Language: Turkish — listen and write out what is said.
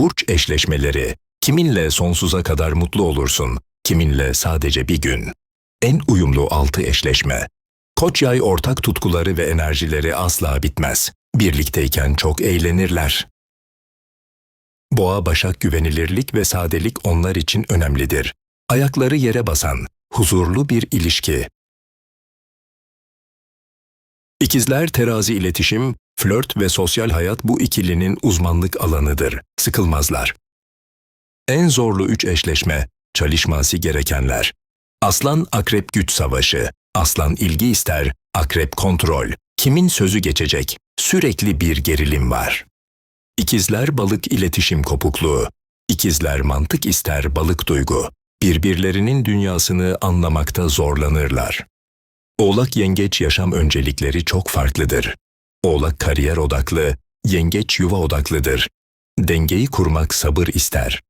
Burç eşleşmeleri. Kiminle sonsuza kadar mutlu olursun, kiminle sadece bir gün. En uyumlu altı eşleşme. Koç yay ortak tutkuları ve enerjileri asla bitmez. Birlikteyken çok eğlenirler. Boğa başak güvenilirlik ve sadelik onlar için önemlidir. Ayakları yere basan, huzurlu bir ilişki. İkizler terazi iletişim, flört ve sosyal hayat bu ikilinin uzmanlık alanıdır. Sıkılmazlar. En zorlu üç eşleşme, çalışması gerekenler. Aslan akrep güç savaşı, aslan ilgi ister, akrep kontrol. Kimin sözü geçecek? Sürekli bir gerilim var. İkizler balık iletişim kopukluğu. İkizler mantık ister balık duygu. Birbirlerinin dünyasını anlamakta zorlanırlar. Oğlak yengeç yaşam öncelikleri çok farklıdır. Oğlak kariyer odaklı, yengeç yuva odaklıdır. Dengeyi kurmak sabır ister.